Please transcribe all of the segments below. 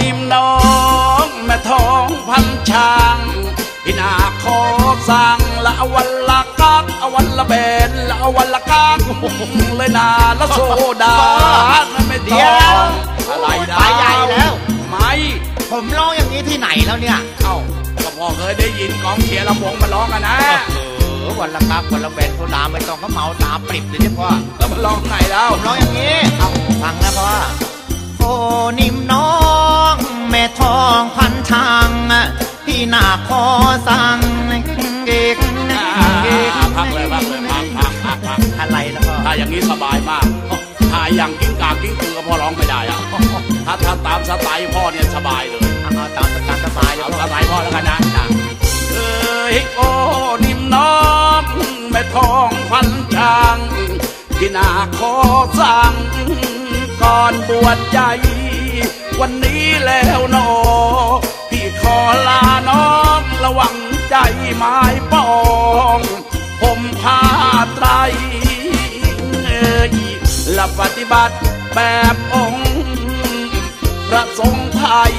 นิ่มน้องแม่ทองพันช่างพี่นาขอสั่งละอวันละกักอวันละเบนละอวันละกักเลยนาละโซดาไม่เดี๋ต้ยวองอะไรดาไปใหญ่แล้วไม่ผมร้องอย่างนี้ที่ไหนแล้วเนี่ย เอ้าก็พอเคยได้ยินกองเชียร์ลำวงมาร้องกันนะเออวันละกักวันละแบนโซดาไม่ต้องเขาเมาตาปริบเลยที่พ่อแล้วมาร้องไหนแล้วผมร้องอย่างนี้ เอาฟังนะพ่อโอ้นิ่ พี่นาขอสั่งเอกเอกพักเลยพักเลยพักพักพักพักอะไรนะพ่อถ้าอย่างนี้สบายมากถ้าอย่างกิ้งกากิ้งกือก็พ่อร้องไม่ได้อะถ้าถ้าตามสไตล์พ่อเนี่ยสบายเลยเอาตามสการสบายเลยเอาสไตล์พ่อแล้วกันนะเอ้ยโอ้นิ่มน้องแม่ทองพันช่างที่นาขอสั่งก่อนบวชใจ วันนี้แล้วนอง อลาน้องระวังใจไม้ปองผมผ้าไตรเอ่ยและปฏิบัติแบบองค์พระสงฆ์ไทย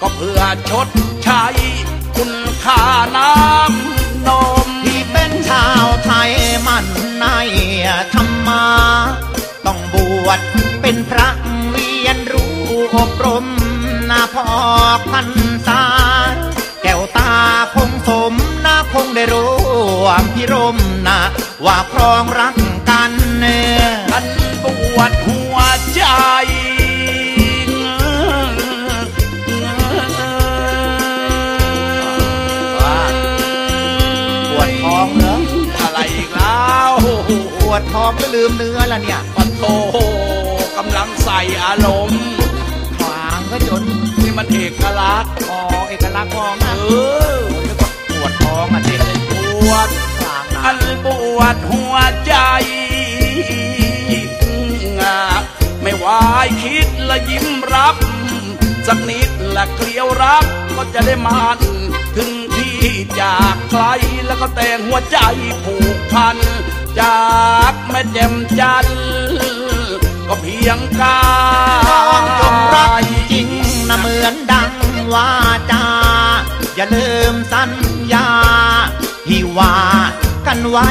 ก็เพื่อชดใช้คุณค่าน้ำนมที่เป็นชาวไทยมันในธรรมา ต้องบวชเป็นพระเรียนรู้อบรมนาพอกพัน รองรักกันเนื้อท่านบวชหัวใจปวดท้องเหรออะไรอีกแล้วปวดท้องก็ลืมเนื้อละเนี่ยปะโทกำลังใส่อารมณ์ขวางก็จนนี่มันเอกลักษณ์อ๋อเอกลักษณ์มองเออปวดท้องอะเด็กบวชกลางนะอันปวดหัวายคิดและยิ้มรับ สักนิดและเกลียวรักก็จะได้มันถึงที่จากไกลแล้วก็แต่งหัวใจผูกพัน จากแม่แจ่มจันก็เพียงกาน้องจงรักจริงนะเหมือนดังว่าจาอย่าลืมสัญญาที่ว่ากันไว้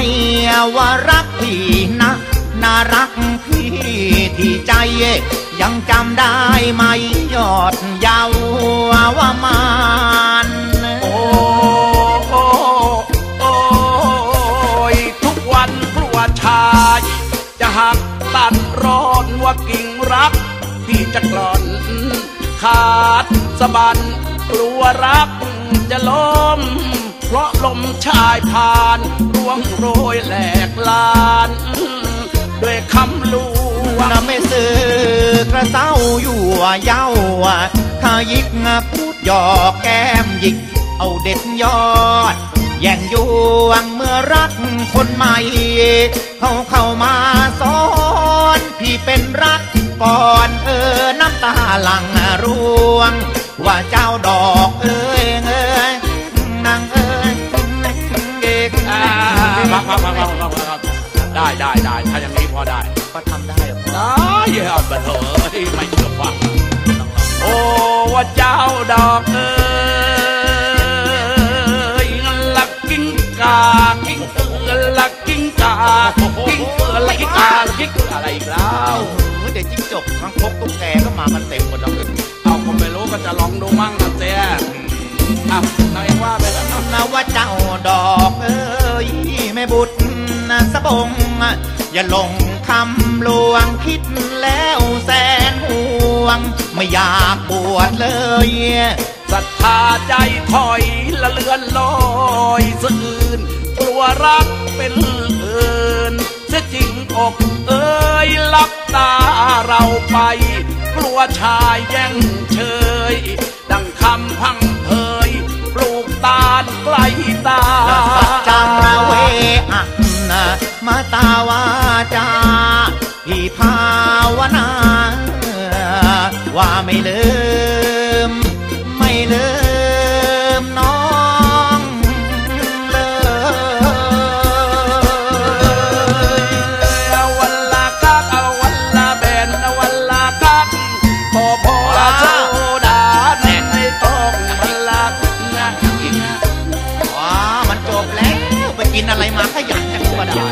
ว่ารักพี่นะน่ารัก ที่ใจ ยังจำได้ไหมยอดเยาวว่ามานโอ้โอ้โอ้ยทุกวันกลัวชาย จะหักตัดร้อนว่ากิ่งรักพี่จะกลอน ขาดสะบันกลัวรักจะล้มเพราะลมชายผ่าน ร่วงโรยแหลกลาน ด้วยคำลวง นะไม่ซื้อกระเซ้าอยู่เย้าถ้ายิกพูดหยอกแก้มหยิกเอาเด็ดยอด แย่งยวงเมื่อรักคนใหม่ เขาเข้ามาสอนพี่เป็นรักก่อนเออน้ำตาหลังร่วง ว่าเจ้าดอกเอ้ยเอ้ยนางเอ้ยเอกอ่าครับครับครับครับครับครับได้ได้ได้ถ้าอย่างนี้พอได้ ก็ทำได้ ด้เอาไปเถอะไม่เชื่อฟังโอ้ว่าเจ้าดอกเอ้ยลักกิ้งกากิ้งเอือลักกิ้งกากิ้งเอือลักกิ้งกาลักกิ้งอะไรอีกแล้วเออเดี๋ยวจิ้งจกทั้งพกตุ๊กแกก็มากันเต็มหมดแล้วเอาก็ไม่รู้ก็จะลองดูมั่งนะเจ๊อะนายว่าไปแล้วนะว่าเจ้าดอกเอ้ยแม่บุตรนะสะบงอย่าหลงคำลวงคิดแล้วแสนห่วง ไม่อยากบวชเลยศรัทธาใจถอยละเลือนลอยสะอื่นกลัวรักเป็นเอินเสียจริงอกเอ้ยลับตาเราไป กลัวชายแย่งเชยดัง ไม่ลืม ไม่ลืมน้องเลยเอาวันละคักเอาวันละแบนเอาวันละคักพอพอละเจ้าดาแน่ในต้องวันลักนะว้ามันจบแล้ว ไปกินอะไรมาขยันจังก็ได้